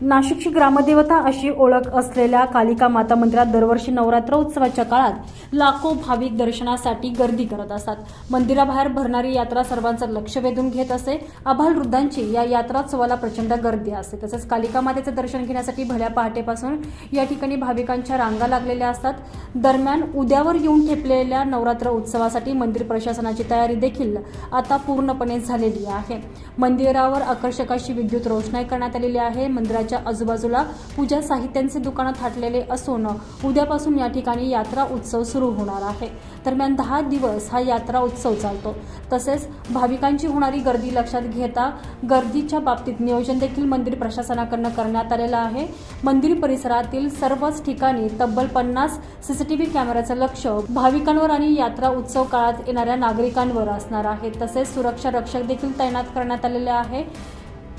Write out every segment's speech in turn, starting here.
नाशिकची ग्रामदेवता अशी ओळख असलेल्या कालिका माता मंदिरात दरवर्षी नवरात्र उत्सवाच्या काळात लाखो भाविक दर्शनासाठी गर्दी करत असतात. मंदिराबाहेर भरणारी यात्रा सर्वांचं लक्ष वेधून घेत असे आभाल वृद्धांची या यात्रोत्सवाला प्रचंड गर्दी असते. तसेच कालिका मातेचं दर्शन घेण्यासाठी भल्या पहाटेपासून या ठिकाणी भाविकांच्या रांगा लागलेल्या असतात. दरम्यान उद्यावर येऊन ठेपलेल्या नवरात्र उत्सवासाठी मंदिर प्रशासनाची तयारी देखील आता पूर्णपणे झालेली आहे. मंदिरावर आकर्षक अशी विद्युत रोषणाई करण्यात आलेली आहे. मंदिराच्या आजूबाजूला पूजा साहित्यांचे दुकानं थाटलेले असून उद्यापासून या ठिकाणी यात्रा उत्सव सुरू होणार आहे. दरम्यान दहा दिवस हा यात्रा उत्सव चालतो. तसेच भाविकांची होणारी गर्दी लक्षात घेता गर्दीच्या बाबतीत नियोजन देखील मंदिर प्रशासनाकडनं करण्यात आलेलं आहे. मंदिर परिसरातील सर्वच ठिकाणी तब्बल पन्नास सीसीटीव्ही कॅमेऱ्याचं लक्ष भाविकांवर आणि यात्रा उत्सव काळात येणाऱ्या नागरिकांवर असणार आहे. तसेच सुरक्षा रक्षक देखील तैनात करण्यात आलेले आहे.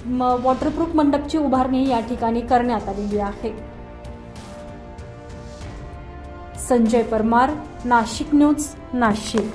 म वॉटरप्रूफ मंडपची उभारणी या ठिकाणी करण्यात आलेली आहे. संजय परमार नाशिक न्यूज नाशिक.